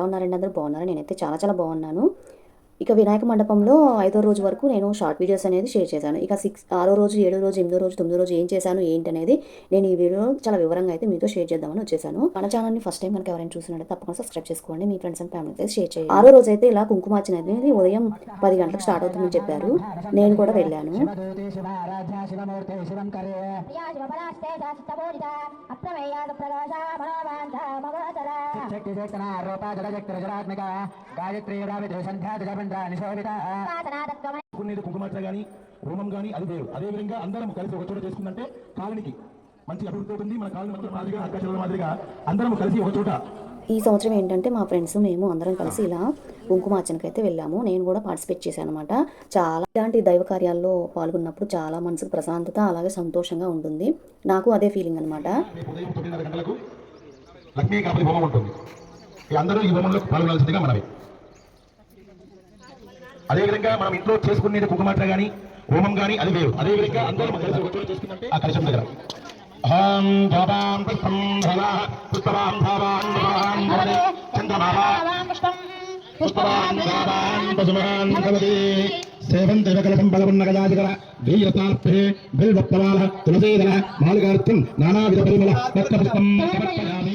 ఎలా ఉన్నారండి అందరూ? బాగున్నారా? నేనైతే చాలా చాలా బాగున్నాను. ఇక వినాయక మండపంలో ఐదో రోజు వరకు నేను షార్ట్ వీడియోస్ అనేది షేర్ చేశాను. ఇక సిక్స్ ఆరో రోజు ఏడో రోజు ఎనిమిదో రోజు తొమ్మిదో రోజు ఏం చేశాను ఏంటి అనేది నేను ఈ వీడియో చాలా వివరంగా అయితే మీతో షేర్ చేద్దామని వచ్చేసాను. మన ఛానల్ని ఫస్ట్ టైం కనుక ఎవరైనా చూసినట్టు తప్పకుండా సబ్స్క్రైబ్ చేసుకోండి. మీ ఫ్రెండ్స్ అండ్ ఫ్యామిలీ అయితే షేర్ చేయండి. ఆరో రోజు అయితే ఇలా కుంకుమార్చన అనేది ఉదయం పది గంటలకు స్టార్ట్ అవుతుందని చెప్పారు. నేను కూడా వెళ్ళాను. గాయత్రి కుంకుమార్చన కానీ హోమం కానీ అది వేరు. అదే విధంగా అందరం కలిసి ఒక చోట చేసుకుందంటే కాలనికి మంచి అభివృద్ధి అవుతుంది. మన కాలనీ మొత్తం మాదిరిగా అక్కచెల్లెల మాదిరిగా అందరం కలిసి ఒక చోట. ఈ సంవత్సరం ఏంటంటే మా ఫ్రెండ్స్ మేము అందరం కలిసి ఇలా కుంకుమార్చనకి అయితే వెళ్ళాము. నేను కూడా పార్టిసిపేట్ చేశాను అనమాట చాలా ఇలాంటి దైవ కార్యాల్లో పాల్గొన్నప్పుడు చాలా మనసుకు ప్రశాంతత అలాగే సంతోషంగా ఉంటుంది. నాకు అదే ఫీలింగ్ అనమాట లక్ష్మీ ఉంటుంది. అందరూ ఈ హోమంలో పాల్గొనాల్సిందిగా మనవి. అదేవిధంగా మనం ఇంట్లో చేసుకునేది కుంకుమార్చన కానీ హోమం కానీ అది వేరు. అదేవిధంగా అందరూ కలిసి ఒక చోట ఆ కలశం దగ్గర. అహం జాబాం పుష్పం ధలా పుష్పవాం ధావాం భవతి పశుమాన్ భవతి. సేవంతి బలమున్న గజాధికర వీరతార్పే బిల్వత్తవాల తులసీదల మాలిగార్థం నానావిధ పరిమళ రత్నపుష్పం సమర్పయామి.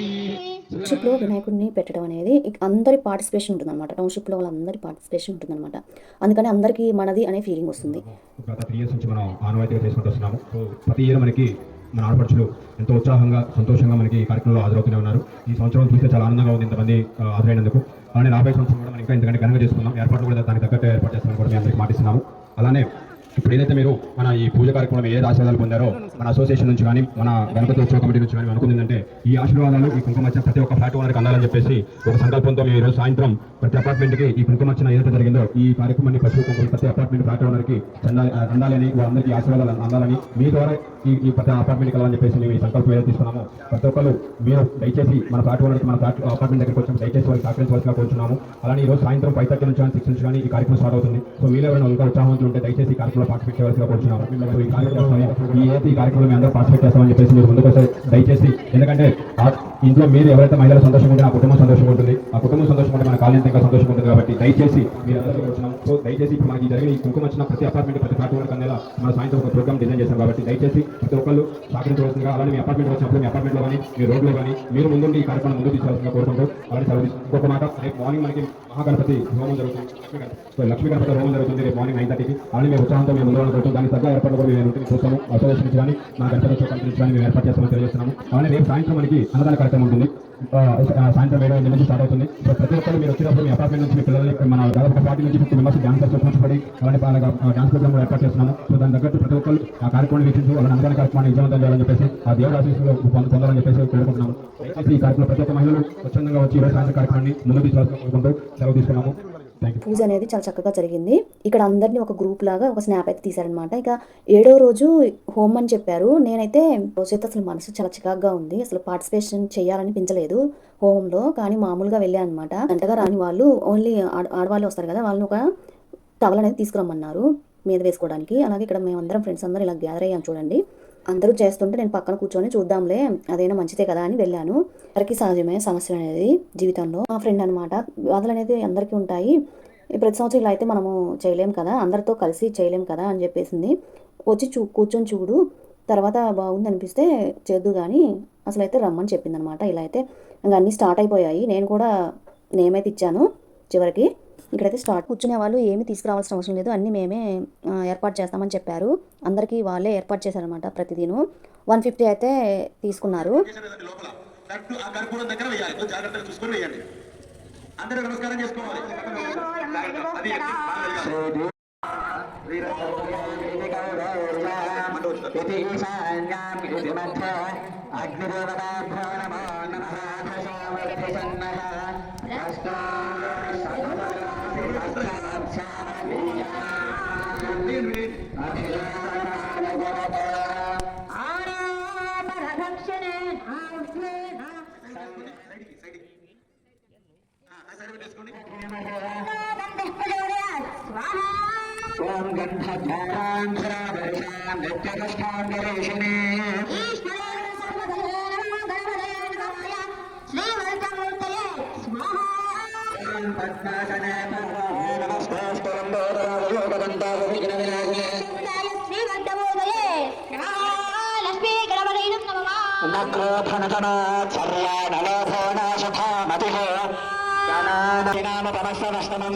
టౌన్షిప్లో వినాయకుడిని పెట్టడం అనేది అందరి పార్టిసిపేషన్ ఉంటుందన్నమాట. టౌన్షిప్లో వాళ్ళందరి పార్టిసిపేషన్ ఉంటుందన్నమాట. అందుకని అందరికీ మనది అనే ఫీలింగ్ వస్తుంది. గత త్రీ ఇయర్స్ నుంచి మనం ఆనవాయితీగా చేసుకుంటూ వస్తున్నాము సో ప్రతి ఇయర్ మనకి మన ఆడపడుచులు ఎంతో ఉత్సాహంగా సంతోషంగా మనకి ఈ కార్యక్రమంలో హాజరవుతూనే ఉన్నారు. ఈ సంవత్సరం చూస్తే చాలా ఆనందంగా ఉంది ఇంతమంది హాజరైనందుకు. అలానే రాబోయే సంవత్సరం కూడా మనం ఇంకా ఇంతకంటే ఘనంగా చేసుకుందాం. ఏర్పాట్లు కూడా దానికి తగ్గట్టు ఏర్పాటు చేస్తామని కూడా మేము అందరికీ మాటిస్తున్నాము. అలానే ఇప్పుడు ఏదైతే మీరు మన ఈ పూజ కార్యక్రమం ఏ ఆశీర్వాదాలు పొందారో మన అసోసియేషన్ నుంచి కానీ మన గణపతి ఉత్సవ కమిటీ నుంచి కానీ అనుకుందంటే ఏంటంటే ఈ ఆశీర్వాదాలు ఈ కుంకుమర్చన ప్రతి ఒక్క ఫ్లాట్ ఓనర్కి అందాలని చెప్పేసి ఒక సంకల్పంతో మేము ఈరోజు సాయంత్రం ప్రతి అపార్ట్మెంట్కి ఈ కుంకుమర్చన ఏదైతే జరిగిందో ఈ కార్యక్రమాన్ని ప్రతి ప్రతి అపార్ట్మెంట్ ఫ్లాట్ ఓనర్కి అందాలని వారందరికీ ఆశీర్వాదాలు అందాలని మీ ద్వారా ఈ ఈ ప్రతి అపార్ట్మెంట్ కలవని చెప్పేసి మేము ఈ సంకల్పం ఏదో తీసుకున్నాము. ప్రతి ఒక్కరు మీరు దయచేసి మన ఫ్లాట్ ఓనర్కి మన ఫ్లాట్ అపార్ట్మెంట్ దగ్గరికి వచ్చి దయచేసి వారికి సహకరించవలసిగా కోరుతున్నాము అలానే ఈ రోజు సాయంత్రం ఫైవ్ థర్టీ నుంచి కానీ సిక్స్ నుంచి కానీ ఈ కార్యక్రమం స్టార్ట్ అవుతుంది. సో మీరు ఎవరైనా ఇంకా ఉత్సాహంతో ఉంటే దయచేసి ఈ కార్యక్రమంలో పార్టిసిపేట్ చేయవలసిగా కోరుతున్నాము సో ఈ కార్యక్రమం ఈ ఏది ఈ కార్యక్రమం అందరూ పార్టిసిపేట్ చేస్తామని చెప్పేసి మీరు ముందుకొస్తే దయచేసి ఎందుకంటే ఇంట్లో మీరు ఎవరైతే మహిళలు సంతోషంగా ఉంటే ఆ కుటుంబం సంతోషంగా ఉంటుంది. ఆ కుటుంబం సంతోషంగా ఉంటే మన కాలేజ్ ఇంకా సంతోషంగా ఉంటుంది కాబట్టి దయచేసి మీరు అందరూ వచ్చినాం సో దయచేసి ఇప్పుడు మనకి జరిగిన ఈ కుంకుమ వచ్చిన ప్రతి అపార్ట్మెంట్ ప్రతి ఫ్లాట్ వాళ్ళకి అందేలా మన సాయంత్రం ఒక ప్రోగ్రామ్ డిజైన్ చేశాం కాబట్టి దయచేసి ప్రతి ఒక్కరు సహకరించవలసిందిగా అలానే మీ అపార్ట్మెంట్ వచ్చినప్పుడు మీ అపార్ట్మెంట్లో కానీ మీ రోడ్లో కానీ మీరు ముందుండి ఈ కార్యక్రమం ముందు తీసుకోవాల్సిందిగా కోరుకుంటూ అలానే సెలవు తీసుకుంటూ. ఇంకొక మాట రేపు మార్నింగ్ మనకి మహాగణపతి హోమం జరుగుతుంది. లక్ష్మీ గణపతి. హోమం జరుగుతుంది రేపు మార్నింగ్ నైన్ థర్టీకి అలానే మేము ఉత్సాహంతో మేము ముందు జరుగుతుంది దానికి తగ్గ ఏర్పాట్లు కూడా మేము ఉంటుంది చూస్తాము. అసోసియేషన్ కానీ మా గణపతి ఉత్సవ మేము ఏర్పాటు చేస్తామని తెలియజేస్తున్నాము. అలానే రేపు సాయంత్రం మనకి అన్నదాన కార్యక్రమం ఉంటుంది. సాయంత్రం ఏడు ఎనిమిది నుంచి స్టార్ట్ అవుతుంది. సో ప్రతి ఒక్కరు మీరు వచ్చినప్పుడు మీ అపార్ట్మెంట్ నుంచి మీ పిల్లల్ని మన దాదాపు పార్టీ నుంచి ఫిఫ్టీ మెంబర్స్ డాన్సర్స్ కూర్చోబడి అలాంటి డాన్స్ ప్రోగ్రామ్ కూడా ఏర్పాటు చేస్తున్నాము. సో దాని తగ్గట్టు ప్రతి ఒక్కరు ఆ కార్యక్రమాన్ని వీక్షించు అలానే అన్నదాన కార్యక్రమాన్ని విజయవంతం చేయాలని చెప్పేసి ఆ దేవుడు ఆశీస్సులు పొందాలని చెప్పేసి కోరుకుంటున్నాము. దయచేసి ఈ కార్యక్రమం ప్రతి ఒక్క మహిళలు స్వచ్ఛందంగా వచ్చి ఈరోజు సాయంత్రం కార్యక్రమాన్ని ముందు తీసుకోవాలని కోరుకుంటూ సెలవు తీసుకున్నాము. పూజ అనేది చాలా చక్కగా జరిగింది. ఇక్కడ అందరినీ ఒక గ్రూప్ లాగా ఒక స్నాప్ అయితే తీశారనమాట ఇక ఏడో రోజు హోమ్ అని చెప్పారు. నేనైతే రోజైతే అసలు మనసు చాలా చికాగ్గా ఉంది. అసలు పార్టిసిపేషన్ చేయాలనిపించలేదు హోమంలో. కానీ మామూలుగా వెళ్ళాను అనమాట అంతగా రాని వాళ్ళు ఓన్లీ ఆడ ఆడవాళ్ళు వస్తారు కదా వాళ్ళని ఒక టవల్ అనేది తీసుకురమ్మన్నారు మీద వేసుకోవడానికి. అలాగే ఇక్కడ మేమందరం ఫ్రెండ్స్ అందరం ఇలా గ్యాదర్ అయ్యాం చూడండి. అందరూ చేస్తుంటే నేను పక్కన కూర్చొని చూద్దాంలే అదైనా మంచిదే కదా అని వెళ్ళాను. అందరికీ సహజమైన సమస్యలు అనేది జీవితంలో. మా ఫ్రెండ్ అనమాట బాధలు అనేది అందరికీ ఉంటాయి. ఈ ప్రతి సంవత్సరం ఇలా అయితే మనము చేయలేం కదా అందరితో కలిసి చేయలేం కదా అని చెప్పేసింది. వచ్చి చూ కూర్చొని చూడు తర్వాత బాగుంది అనిపిస్తే చేద్దు కానీ అసలు అయితే రమ్మని చెప్పింది అనమాట ఇలా అయితే ఇంకా అన్నీ స్టార్ట్ అయిపోయాయి. నేను కూడా నేమైతే ఇచ్చాను చివరికి. ఇక్కడైతే స్టార్ట్ కూర్చునే వాళ్ళు ఏమీ తీసుకురావాల్సిన అవసరం లేదు అన్నీ మేమే ఏర్పాటు చేస్తామని చెప్పారు అందరికీ వాళ్ళే ఏర్పాటు చేశారనమాట ప్రతిదిను వన్ ఫిఫ్టీ అయితే తీసుకున్నారు లోపల కరెక్ట్ ఆ కర్పూరం దగ్గర వేయాలి కొంచెం జాగ్రత్తగా చూసుకొని వేయండి అందరూ నమస్కారం చేసుకోవాలి అది ఎత్తి, ఇది ఈశాన్యాం ఇది మధ్య అగ్నిదేవతాభ్యో నమో నమః దశామర్థి సన్నః ఆరాపరదక్షిణే ఆగ్నేయ ఆ సైడ్ పెట్టేసుకోండి స్వాహా ఓం గంధధ్యానాం శ్రావరిషాం నిత్యకష్టాం గరేషిణే ఈశ్వరేణ సర్వదయే నమో గణపతయే నమః శ్రీవర్ధమూర్తయే స్వాహా గణపతి నమః.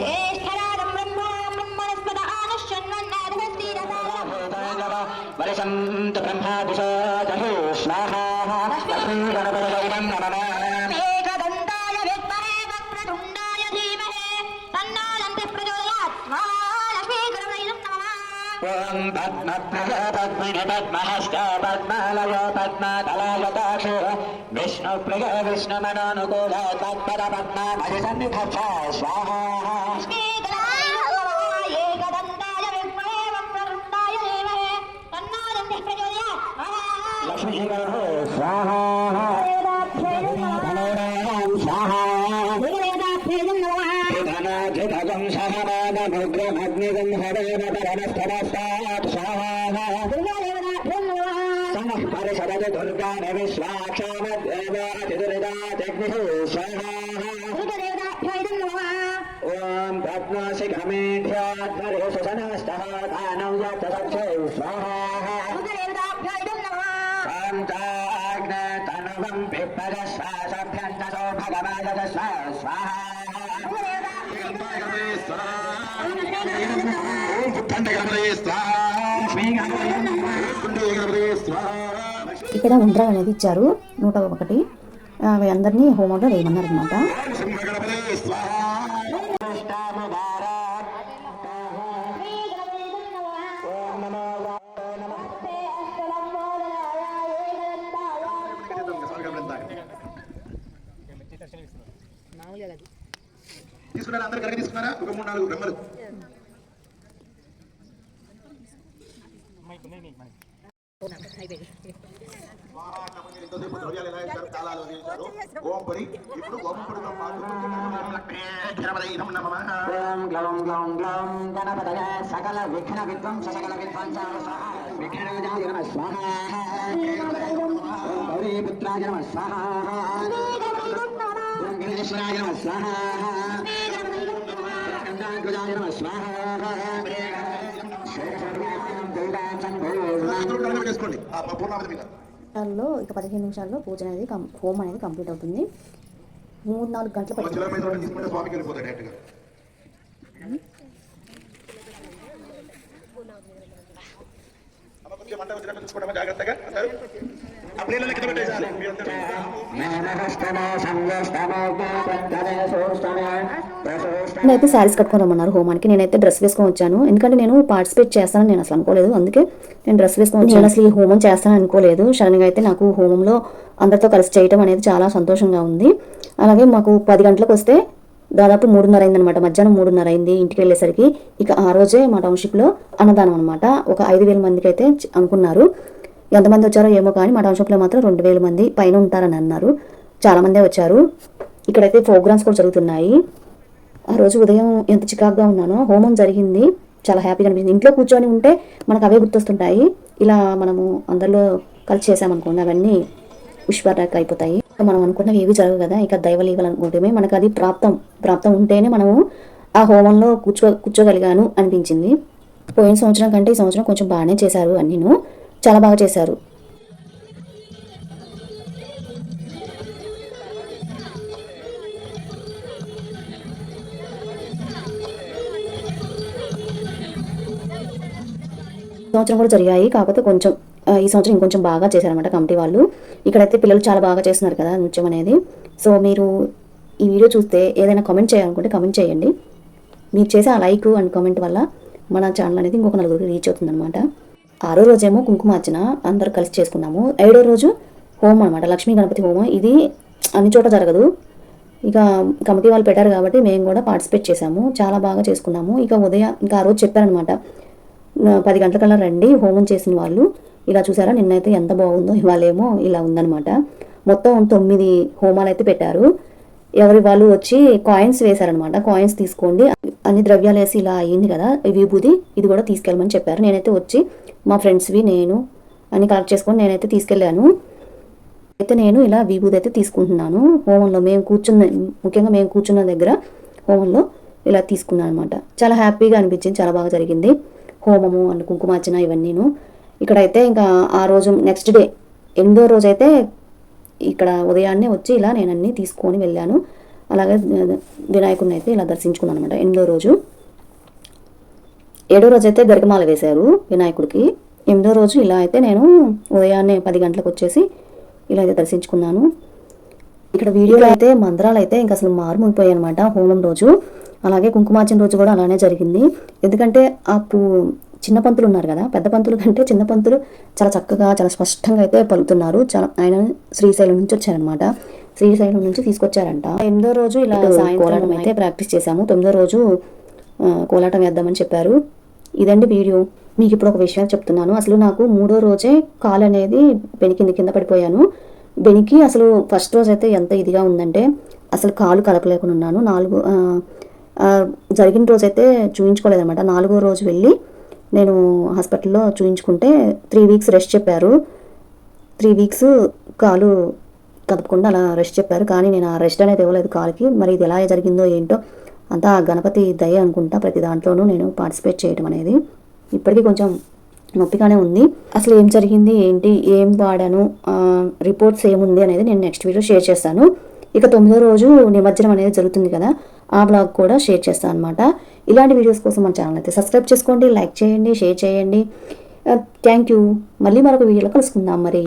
జ్యేష్ఠరాజం బ్రహ్మ బ్రహ్మణస్పద ఆనశ్వన్వన్నాధస్తీరసార వరసంత బ్రహ్మాదిశో స్వాహా లక్ష్మీ గణపతి పద్మాలయ పద్మతలాయతాక్ష విష్ణు ప్రియ విష్ణుమనానుకూల తత్పద పద్మామయ సన్నిధ స్వాహా ఓం పద్మాసి గమేఢ్యాధ్వరే సుసనస్తః దానం యత్ సక్షే స్వాహా కాంతాగ్నతనవం పిప్పదశ్వాసభ్యంతసో భగవాదశ్వ స్వాహా ఇక్కడ ఉండ్రా అనేది ఇచ్చారు. నూట ఒకటి. అవి అందరినీ హోమంలో వేయమన్నారు అనమాట తీసుకున్నారా? అందరు కరెక్ట్ తీసుకున్నారా? ఒక మూడు నాలుగు బ్రహ్మలు ఎంతోసేపు ద్రవ్యాలు ఎలా వేశారు తాళాలు వేశారు ఓం పరి ఇప్పుడు ఓం పడితో పాటు గణపతి నమః ఓం గ్లౌం గ్లౌం గ్లౌం గణపతయ సకల విఘ్న విధ్వంస సకల విఘ్నరాజాయ నమ స్వాహా. ఓం గౌరీపుత్రాయ నమ స్వాహా. ఓం గణేశ్వరాయ నమ స్వాహా. గంగాగ్రజాయ నమ నిమిషాల్లో ఇక పదిహేను నిమిషాల్లో పూజ అనేది హోమం అనేది కంప్లీట్ అవుతుంది మూడు నాలుగు గంటలు పడుతుంది జాగ్రత్తగా. నేనైతే శారీస్ కట్టుకొని రమ్మన్నారు హోమానికి. నేనైతే డ్రెస్ వేసుకొని వచ్చాను. ఎందుకంటే నేను పార్టిసిపేట్ చేస్తానని నేను అసలు అనుకోలేదు. అందుకే నేను డ్రెస్ వేసుకొని వచ్చాను. నేను అసలు ఈ హోమం చేస్తానని అనుకోలేదు. సడన్గా అయితే నాకు హోమంలో అందరితో కలిసి చేయటం అనేది చాలా సంతోషంగా ఉంది. అలాగే మాకు పది గంటలకు వస్తే దాదాపు మూడున్నర అయిందనమాట మధ్యాహ్నం మూడున్నర అయింది ఇంటికి వెళ్ళేసరికి. ఇక ఆ రోజే మా టౌన్షిప్లో అన్నదానం అనమాట ఒక ఐదు వేల మందికి అయితే అనుకున్నారు. ఎంతమంది వచ్చారో ఏమో కానీ మా టౌన్షిప్లో మాత్రం రెండు వేల మంది పైన ఉంటారని అన్నారు. చాలా మందే వచ్చారు. ఇక్కడైతే ప్రోగ్రామ్స్ కూడా జరుగుతున్నాయి. ఆ రోజు ఉదయం ఎంత చికాగ్గా ఉన్నానో హోమం జరిగింది. చాలా హ్యాపీగా అనిపించింది. ఇంట్లో కూర్చొని ఉంటే మనకు అవే గుర్తొస్తుంటాయి. ఇలా మనము అందరిలో కలిసి చేసామనుకోండి అవన్నీ పుష్పరాక్ అయిపోతాయి. మనం అనుకున్నవి ఏవి జరగవు కదా. ఇక దైవలీగలు అనుకుంటే మనకు అది ప్రాప్తం. ప్రాప్తం ఉంటేనే మనము ఆ హోమంలో కూర్చో కూర్చోగలిగాను అనిపించింది. పోయిన సంవత్సరం కంటే ఈ సంవత్సరం కొంచెం బాగానే చేశారు అన్నీను. చాలా బాగా చేశారు. సంవత్సరం కూడా జరిగాయి. కాకపోతే కొంచెం ఈ సంవత్సరం ఇంకొంచెం బాగా చేశారనమాట కమిటీ వాళ్ళు. ఇక్కడైతే పిల్లలు చాలా బాగా చేస్తున్నారు కదా నృత్యం అనేది. సో మీరు ఈ వీడియో చూస్తే ఏదైనా కామెంట్ చేయాలనుకుంటే కామెంట్ చేయండి. మీరు చేసే ఆ లైక్ అండ్ కామెంట్ వల్ల మన ఛానల్ అనేది ఇంకొక నలుగురికి రీచ్ అవుతుందన్నమాట. ఆరో రోజేమో కుంకుమార్చన అందరు కలిసి చేసుకున్నాము. ఏడో రోజు హోమం అనమాట లక్ష్మీ గణపతి హోమం. ఇది అన్ని చోట జరగదు. ఇక కమిటీ వాళ్ళు పెట్టారు కాబట్టి మేము కూడా పార్టిసిపేట్ చేసాము చాలా బాగా చేసుకున్నాము. ఇక ఉదయం ఇంకా ఆ రోజు చెప్పారనమాట పది గంటలకల్లా రండి హోమం చేసిన వాళ్ళు. ఇలా చూసారా నిన్నైతే ఎంత బాగుందో ఇవాళేమో ఇలా ఉందన్నమాట. మొత్తం తొమ్మిది హోమాలు అయితే పెట్టారు. ఎవరి వాళ్ళు వచ్చి కాయిన్స్ వేశారనమాట కాయిన్స్ తీసుకోండి. అన్ని ద్రవ్యాలు వేసి ఇలా అయ్యింది కదా ఈ విభూది ఇది కూడా తీసుకెళ్ళమని చెప్పారు. నేనైతే వచ్చి మా ఫ్రెండ్స్వి నేను అని కలెక్ట్ చేసుకొని నేనైతే తీసుకెళ్ళాను. అయితే నేను ఇలా విభూది అయితే తీసుకుంటున్నాను. హోమంలో మేము కూర్చున్న ముఖ్యంగా మేము కూర్చున్న దగ్గర హోమంలో ఇలా తీసుకున్నాను అనమాట చాలా హ్యాపీగా అనిపించింది చాలా బాగా జరిగింది. హోమము అండ్ కుంకుమార్చన ఇవన్నీను. ఇక్కడైతే ఇంకా ఆ రోజు నెక్స్ట్ డే ఎనిమిదో రోజు అయితే ఇక్కడ ఉదయాన్నే వచ్చి ఇలా నేను అన్నీ తీసుకొని వెళ్ళాను. అలాగే వినాయకుడిని అయితే ఇలా దర్శించుకున్నాను అనమాట ఎనిమిదో రోజు. ఏడో రోజు అయితే గరికమాల వేశారు వినాయకుడికి. ఎనిమిదో రోజు ఇలా అయితే నేను ఉదయాన్నే పది గంటలకు వచ్చేసి ఇలా అయితే దర్శించుకున్నాను. ఇక్కడ వీడియోలో అయితే మంత్రాలు అయితే ఇంకా అసలు మారుమోగిపోయాయి అనమాట హోమం రోజు. అలాగే కుంకుమార్చన రోజు కూడా అలానే జరిగింది. ఎందుకంటే ఆ పూ చిన్న పంతులు ఉన్నారు కదా పెద్ద పంతులు కంటే చిన్న పంతులు చాలా చక్కగా చాలా స్పష్టంగా అయితే పలుకుతున్నారు. చాలా ఆయన శ్రీశైలం నుంచి వచ్చారనమాట శ్రీశైలం నుంచి తీసుకొచ్చారంట. ఎనిమిదో రోజు ఇలా సాయంత్రం అయితే ప్రాక్టీస్ చేశాము. తొమ్మిదో రోజు కోలాటం వేద్దామని చెప్పారు. ఇదండి వీడియో. మీకు ఇప్పుడు ఒక విషయాలు చెప్తున్నాను. అసలు నాకు మూడో రోజే కాలు అనేది బెనికింది కింద పడిపోయాను. బెనికి అసలు ఫస్ట్ రోజు అయితే ఎంత ఇదిగా ఉందంటే అసలు కాలు కలపలేకుండా ఉన్నాను. నాలుగు జరిగిన రోజు అయితే చూయించుకోలేదన్నమాట. నాలుగో రోజు వెళ్ళి నేను హాస్పిటల్లో చూయించుకుంటే త్రీ వీక్స్ రెస్ట్ చెప్పారు. త్రీ వీక్స్ కాలు కదపకుండా అలా రెస్ట్ చెప్పారు. కానీ నేను ఆ రెస్ట్ అనేది ఇవ్వలేదు కాలుకి. మరి ఇది ఎలా జరిగిందో ఏంటో అంతా ఆ గణపతి దయ అనుకుంటా ప్రతి దాంట్లోనూ నేను పార్టిసిపేట్ చేయడం అనేది. ఇప్పటికీ కొంచెం నొప్పిగానే ఉంది. అసలు ఏం జరిగింది ఏంటి ఏం వాడాను రిపోర్ట్స్ ఏముంది అనేది నేను నెక్స్ట్ వీడియో షేర్ చేస్తాను. ఇక తొమ్మిదో రోజు నిమజ్జనం అనేది జరుగుతుంది కదా ఆ బ్లాగ్ కూడా షేర్ చేస్తాను అనమాట ఇలాంటి వీడియోస్ కోసం మన ఛానల్ అయితే సబ్స్క్రైబ్ చేసుకోండి లైక్ చేయండి షేర్ చేయండి. Uh, థ్యాంక్ యూ మళ్ళీ మరొక వీడియోలో కలుసుకుందాం మరి.